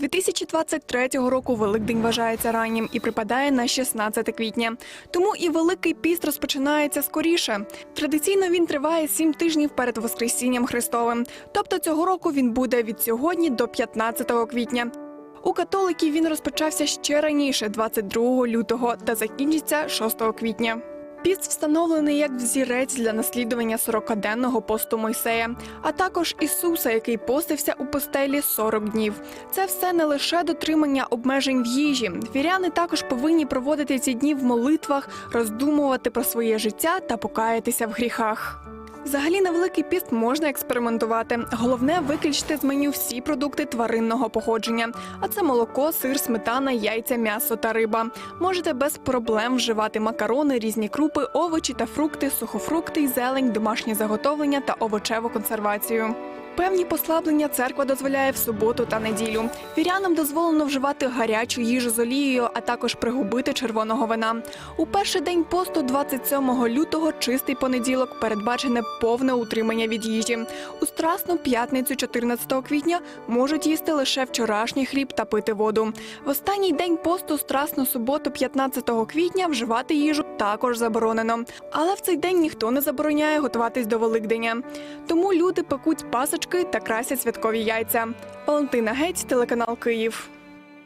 2023 року Великдень вважається раннім і припадає на 16 квітня. Тому і Великий піст розпочинається скоріше. Традиційно він триває 7 тижнів перед Воскресінням Христовим. Тобто цього року він буде від сьогодні до 15 квітня. У католиків він розпочався ще раніше, 22 лютого, та закінчиться 6 квітня. Піст встановлений як взірець для наслідування 40-денного посту Мойсея, а також Ісуса, який постився у постелі 40 днів. Це все не лише дотримання обмежень в їжі. Віряни також повинні проводити ці дні в молитвах, роздумувати про своє життя та покаятися в гріхах. Взагалі на великий піст можна експериментувати. Головне виключити з меню всі продукти тваринного походження. А це молоко, сир, сметана, яйця, м'ясо та риба. Можете без проблем вживати макарони, різні крупи, овочі та фрукти, сухофрукти зелень, домашні заготовлення та овочеву консервацію. Певні послаблення церква дозволяє в суботу та неділю. Вірянам дозволено вживати гарячу їжу з олією, а також пригубити червоного вина. У перший день посту, 27 лютого, чистий понеділок, передбачене повне утримання від їжі. У страсну п'ятницю, 14 квітня, можуть їсти лише вчорашній хліб та пити воду. В останній день посту, страсну суботу, 15 квітня, вживати їжу також заборонено. Але в цей день ніхто не забороняє готуватись до Великдення. Тому люди пекуть пасочки та красять святкові яйця. Валентина Гець, телеканал Київ.